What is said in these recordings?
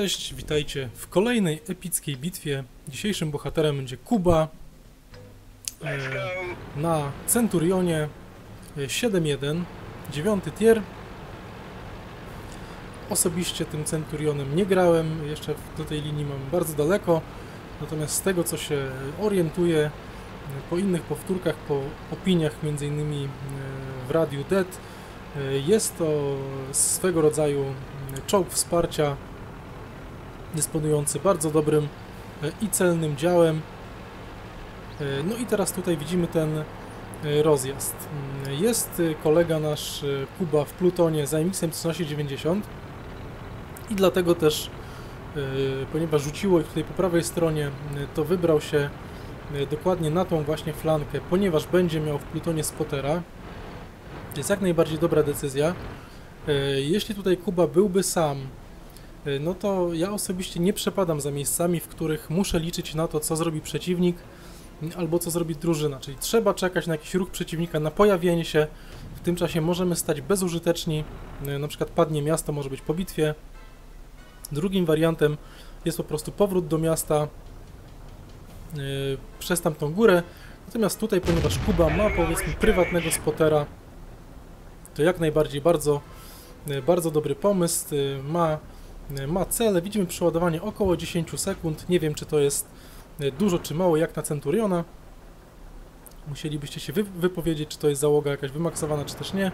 Cześć, witajcie w kolejnej epickiej bitwie. Dzisiejszym bohaterem będzie Kuba e, na Centurionie e, 7.1, 9 tier. Osobiście tym Centurionem nie grałem, jeszcze do tej linii mam bardzo daleko, natomiast z tego co się orientuję e, po innych powtórkach, po opiniach m.in. w Radiu Dead, e, jest to swego rodzaju czołg wsparcia dysponujący bardzo dobrym e, i celnym działem. E, No i teraz tutaj widzimy ten e, rozjazd. Mm, Jest kolega nasz Kuba w Plutonie za MX-em 1390 i dlatego też, ponieważ rzuciło ich tutaj po prawej stronie, to wybrał się dokładnie na tą właśnie flankę, ponieważ będzie miał w Plutonie spotera. Jest jak najbardziej dobra decyzja. Jeśli tutaj Kuba byłby sam, no to ja osobiście nie przepadam za miejscami, w których muszę liczyć na to, co zrobi przeciwnik m, albo co zrobi drużyna. Czyli trzeba czekać na jakiś ruch przeciwnika, na pojawienie się. W tym czasie możemy stać bezużyteczni, e, na przykład padnie miasto, może być po bitwie. Drugim wariantem jest po prostu powrót do miasta przez tamtą górę. Natomiast tutaj, ponieważ Kuba ma powiedzmy prywatnego spotera, to jak najbardziej bardzo, bardzo dobry pomysł. Ma, ma cele. Widzimy przeładowanie około 10 sekund. Nie wiem, czy to jest e, dużo, czy mało, jak na Centuriona. Musielibyście się wy, wypowiedzieć, czy to jest załoga jakaś wymaksowana, czy też nie.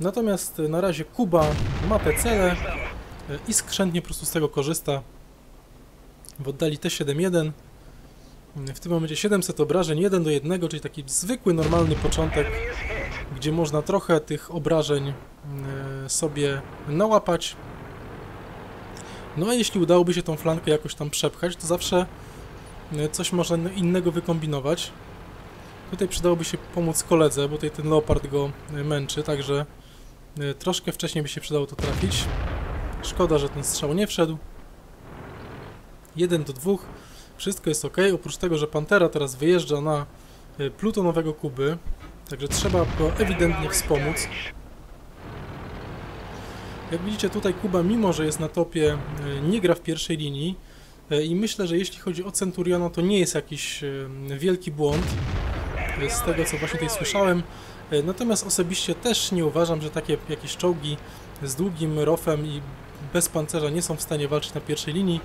Natomiast e, na razie Kuba ma te cele e, i skrzętnie po prostu z tego korzysta. W oddali T71. W tym momencie 700 obrażeń, 1 do 1, czyli taki zwykły, normalny początek gdzie można trochę tych obrażeń e, sobie nałapać. No a jeśli udałoby się tą flankę jakoś tam przepchać, to zawsze e, coś można innego wykombinować. Tutaj przydałoby się pomóc koledze, bo tutaj ten leopard go e, męczy, także e, troszkę wcześniej by się przydało to trafić. Szkoda, że ten strzał nie wszedł. 1 do 2. Wszystko jest ok, oprócz tego, że Pantera teraz wyjeżdża na plutonowego Kuby, Także trzeba go ewidentnie wspomóc. Jak widzicie tutaj Kuba, mimo że jest na topie, e, nie gra w pierwszej linii e, i myślę, że jeśli chodzi o Centuriona, to nie jest jakiś e, wielki błąd z tego, co właśnie tutaj słyszałem. Natomiast osobiście też nie uważam, że takie jakieś czołgi z długim rofem i bez pancerza nie są w stanie walczyć na pierwszej linii.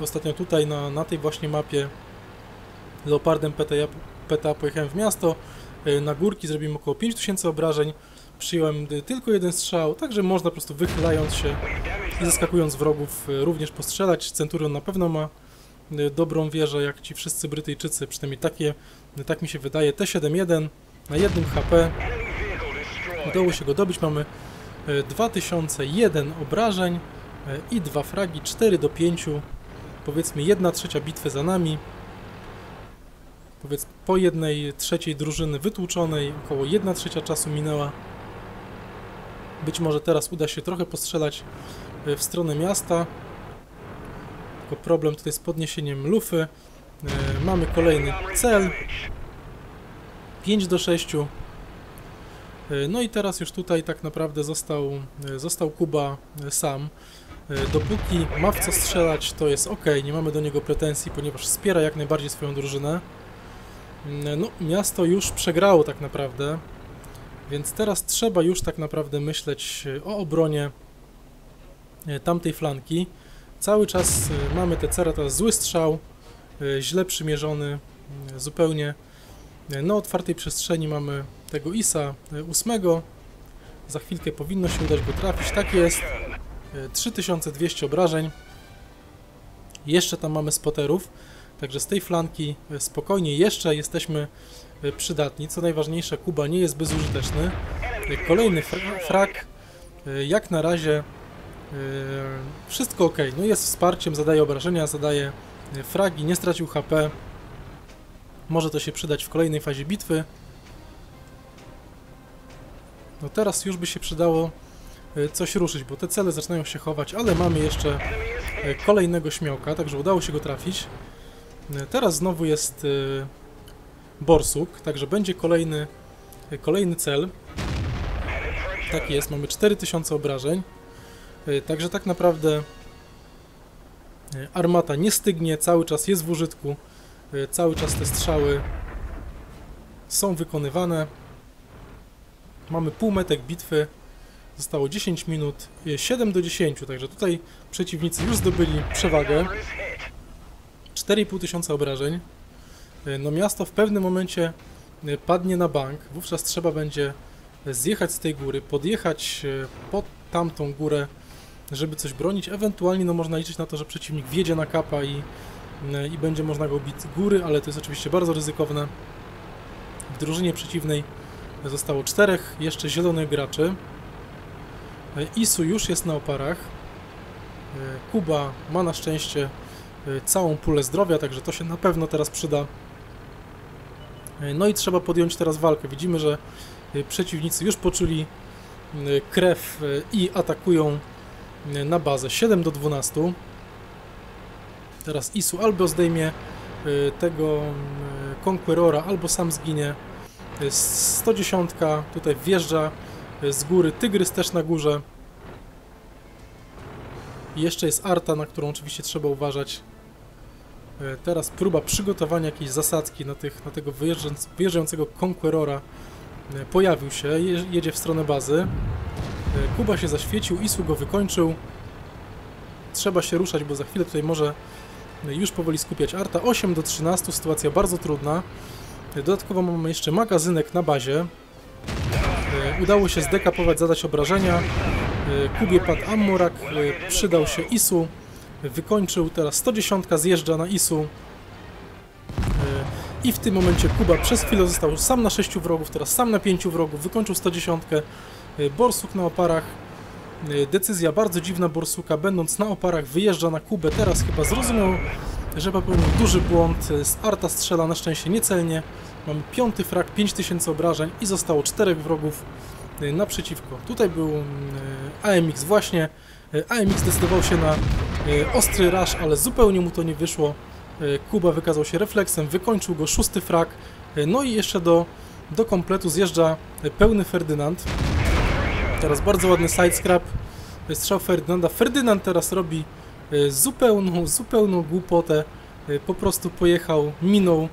Ostatnio tutaj na, na tej właśnie mapie Leopardem PTA, PTA pojechałem w miasto, na górki zrobimy około 5000 obrażeń. Przyjąłem y, tylko jeden strzał, także można po prostu wychylając się i zaskakując wrogów y, również postrzelać. Centurion na pewno ma y, dobrą wieżę, jak ci wszyscy Brytyjczycy, przynajmniej takie, tak mi się wydaje. T71 na jednym HP. Udało się go dobić. Mamy y, 2001 obrażeń i dwa fragi, 4 do 5. Powiedzmy 1 trzecia bitwy za nami powiedz po jednej trzeciej drużyny wytłuczonej, około 1 trzecia czasu minęła. Być może teraz uda się trochę postrzelać e, w stronę miasta. Tylko problem tutaj z podniesieniem lufy. E, Mamy kolejny cel. 5 do 6. E, No i teraz już tutaj tak naprawdę został, został Kuba sam. Dopóki ma w co strzelać, to jest ok, nie mamy do niego pretensji, ponieważ wspiera jak najbardziej swoją drużynę. No, miasto już przegrało tak naprawdę, więc teraz trzeba już tak naprawdę myśleć e, o obronie e, tamtej flanki. Cały czas e, mamy te cera, teraz zły strzał, źle przymierzony, zupełnie. Na otwartej przestrzeni mamy tego ISA ósmego. Za chwilkę powinno się udać go trafić, tak jest. E, 3200 obrażeń. Jeszcze tam mamy spoterów. Także z tej flanki e, spokojnie jeszcze jesteśmy e, przydatni. Co najważniejsze, Kuba nie jest bezużyteczny. E, Kolejny fra frak. Jak na razie wszystko ok. No jest wsparciem, zadaje obrażenia, zadaje fragi, nie stracił HP. Może to się przydać w kolejnej fazie bitwy. No teraz już by się przydało coś ruszyć, bo te cele zaczynają się chować, ale mamy jeszcze kolejnego śmiałka, także udało się go trafić. Teraz znowu jest e, borsuk, także będzie kolejny, kolejny cel. Tak jest, mamy 4000 obrażeń. E, Także tak naprawdę E, Armata nie stygnie, cały czas jest w użytku, cały czas te strzały są wykonywane. Mamy półmetek bitwy, zostało 10 minut, e, 7 do 10, także tutaj przeciwnicy już zdobyli przewagę. 4,5 tysiąca obrażeń. E, No miasto w pewnym momencie e, padnie na bank, wówczas trzeba będzie zjechać z tej góry, podjechać e, pod tamtą górę, żeby coś bronić. Ewentualnie no, można liczyć na to, że przeciwnik wjedzie na kapa i, e, i będzie można go bić z góry, ale to jest oczywiście bardzo ryzykowne. W drużynie przeciwnej zostało czterech jeszcze zielonych graczy. E, Isu już jest na oparach. E, Kuba ma na szczęście e, całą pulę zdrowia, także to się na pewno teraz przyda. E, No i trzeba podjąć teraz walkę. Widzimy, że e, przeciwnicy już poczuli krew i atakują na bazę 7 do 12. Teraz Isu albo zdejmie tego Conquerora, albo sam zginie. E, 110 tutaj wjeżdża z góry. Tygrys też na górze. Jeszcze jest Arta, na którą oczywiście trzeba uważać. E, Teraz próba przygotowania jakiejś zasadzki na, tych, na tego wyjeżdżając, wyjeżdżającego Conquerora e, pojawił się, je, jedzie w stronę bazy. E, Kuba się zaświecił, Isu go wykończył. Trzeba się ruszać, bo za chwilę tutaj może już powoli skupiać Arta. 8 do 13, sytuacja bardzo trudna. Dodatkowo mamy jeszcze magazynek na bazie. Udało się zdekapować, zadać obrażenia. Kubie padł Ammorak, e, przydał się Isu. Wykończył, teraz 110 zjeżdża na Isu. E, I w tym momencie Kuba przez chwilę został sam na 6 wrogów, teraz sam na 5 wrogów, wykończył 110. E, Borsuk na oparach. E, Decyzja bardzo dziwna Borsuka, będąc na oparach wyjeżdża na Kubę, teraz chyba zrozumiał, że popełnił duży błąd. Z Arta strzela na szczęście niecelnie. Mamy piąty frak, 5000 obrażeń i zostało czterech wrogów naprzeciwko. Tutaj był mm, AMX właśnie. E, AMX zdecydował się na e, ostry rush, ale zupełnie mu to nie wyszło. E, Kuba wykazał się refleksem, wykończył go szósty frak. No i jeszcze do, do kompletu zjeżdża pełny Ferdynand. Teraz bardzo ładny sidescrap. Strzał Ferdynanda. Ferdynand teraz robi zupełną, zupełną głupotę. Po prostu pojechał, minął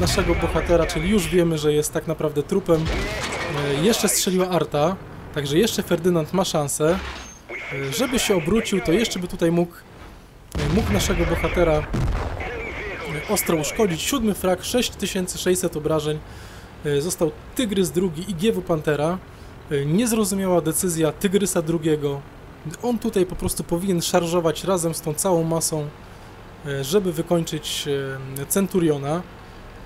naszego bohatera, czyli już wiemy, że jest tak naprawdę trupem. Jeszcze strzeliła Arta, także jeszcze Ferdynand ma szansę. E, Żeby się obrócił, to jeszcze by tutaj mógł, e, mógł naszego bohatera e, ostro uszkodzić. Siódmy frak, 6600 obrażeń. Został Tygrys drugi i GW Pantera. Niezrozumiała decyzja Tygrysa drugiego. On tutaj po prostu powinien szarżować razem z tą całą masą, żeby wykończyć Centuriona.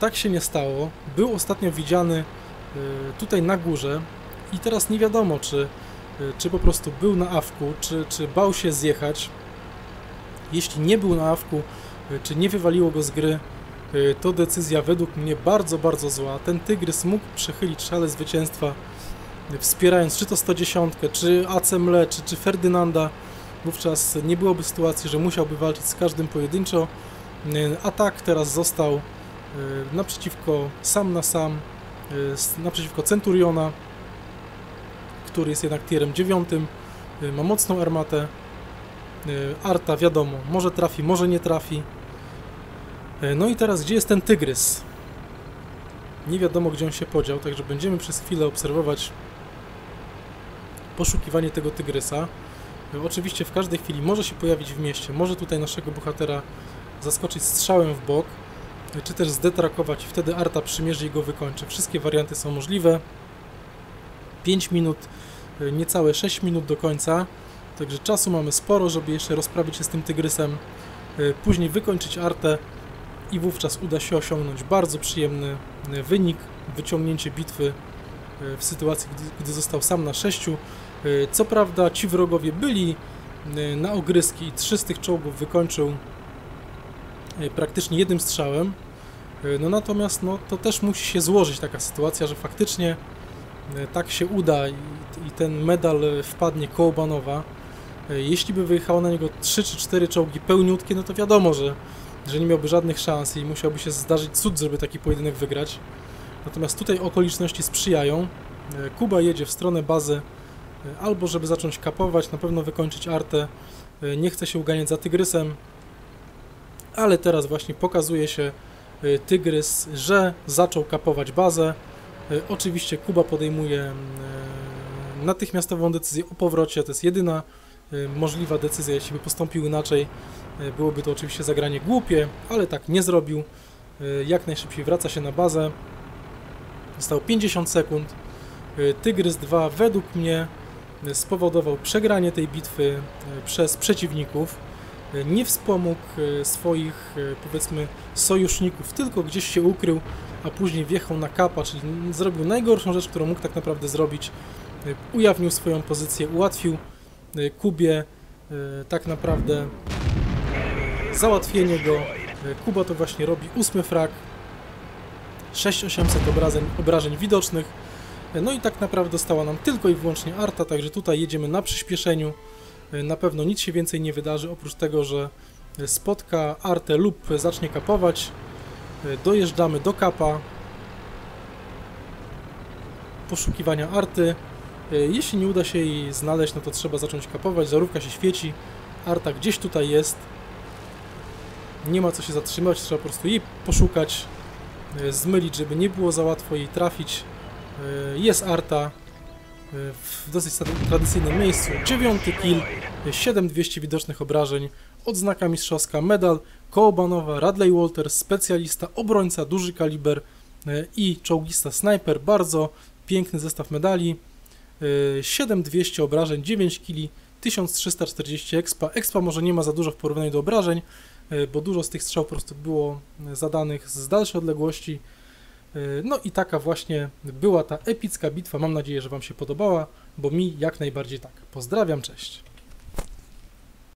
Tak się nie stało. Był ostatnio widziany tutaj na górze i teraz nie wiadomo, czy, czy po prostu był na awku, czy, czy bał się zjechać. Jeśli nie był na awku, e, czy nie wywaliło go z gry, e, to decyzja według mnie bardzo, bardzo zła. Ten Tygrys mógł przechylić szale zwycięstwa, wspierając czy to 110, czy Acemle, czy, czy Ferdynanda. Wówczas nie byłoby sytuacji, że musiałby walczyć z każdym pojedynczo. A tak teraz został naprzeciwko, sam na sam, naprzeciwko Centuriona, który jest jednak tierem 9, e, ma mocną armatę. E, Arta, wiadomo, może trafi, może nie trafi. E, No i teraz, gdzie jest ten tygrys? Nie wiadomo, gdzie on się podział, także będziemy przez chwilę obserwować poszukiwanie tego tygrysa. Oczywiście w każdej chwili może się pojawić w mieście, może tutaj naszego bohatera zaskoczyć strzałem w bok, czy też zdetrakować i wtedy Arta przymierzy i go wykończy. Wszystkie warianty są możliwe. 5 minut, e, niecałe 6 minut do końca, także czasu mamy sporo, żeby jeszcze rozprawić się z tym tygrysem, e, później wykończyć Artę i wówczas uda się osiągnąć bardzo przyjemny e, wynik, wyciągnięcie bitwy w sytuacji, gdy, gdy został sam na 6. Co prawda ci wrogowie byli na ogryski i trzy z tych czołgów wykończył praktycznie jednym strzałem. No natomiast no, to też musi się złożyć taka sytuacja, że faktycznie tak się uda i, ten medal e, wpadnie koło Banowa. E, Jeśli by wyjechało na niego 3 czy 4 czołgi pełniutkie, no to wiadomo, że, że nie miałby żadnych szans i musiałby się zdarzyć cud, żeby taki pojedynek wygrać. Natomiast tutaj okoliczności sprzyjają. E, Kuba jedzie w stronę bazy e, albo żeby zacząć kapować, na pewno wykończyć artę. E, Nie chce się uganiać za tygrysem. ale teraz właśnie pokazuje się Tygrys, że zaczął kapować bazę. Y, Oczywiście Kuba podejmuje y, natychmiastową decyzję o powrocie, to jest jedyna y, możliwa decyzja, jeśli by postąpił inaczej. Byłoby to oczywiście zagranie głupie, ale tak nie zrobił. Jak najszybciej wraca się na bazę. Zostało 50 sekund. Tygrys 2 według mnie spowodował przegranie tej bitwy przez przeciwników. Nie wspomógł y, swoich, y, powiedzmy, sojuszników, tylko gdzieś się ukrył, a później wjechał na kapa, czyli zrobił najgorszą rzecz, którą mógł tak naprawdę zrobić. Y, Ujawnił swoją pozycję, ułatwił Kubie tak naprawdę załatwienie go. Kuba to właśnie robi ósmy frag. 6800 obrażeń, obrażeń widocznych. No i tak naprawdę dostała nam tylko i wyłącznie Arta, także tutaj jedziemy na przyspieszeniu. Y, Na pewno nic się więcej nie wydarzy, oprócz tego, że spotka Artę lub zacznie kapować. Y, Dojeżdżamy do kapa. Poszukiwania Arty. Y, Jeśli nie uda się jej znaleźć, no to trzeba zacząć kapować. Zarówka się świeci. Arta gdzieś tutaj jest. Nie ma co się zatrzymać, trzeba po prostu jej poszukać, zmylić, żeby nie było za łatwo jej trafić. Jest Arta w dosyć tra- tradycyjnym miejscu. Dziewiąty kill, y, 7200 widocznych obrażeń, odznaka mistrzowska, medal, kołbanowa, Radley Walter, specjalista, obrońca, duży kaliber y, i czołgista snajper. Bardzo piękny zestaw medali. Y, 7200 obrażeń, 9 kili, 1340 expa. Expa może nie ma za dużo w porównaniu do obrażeń, y, bo dużo z tych strzał po prostu było zadanych z dalszej odległości. Y, No i taka właśnie była ta epicka bitwa. Mam nadzieję, że Wam się podobała, bo mi jak najbardziej tak. Pozdrawiam, cześć.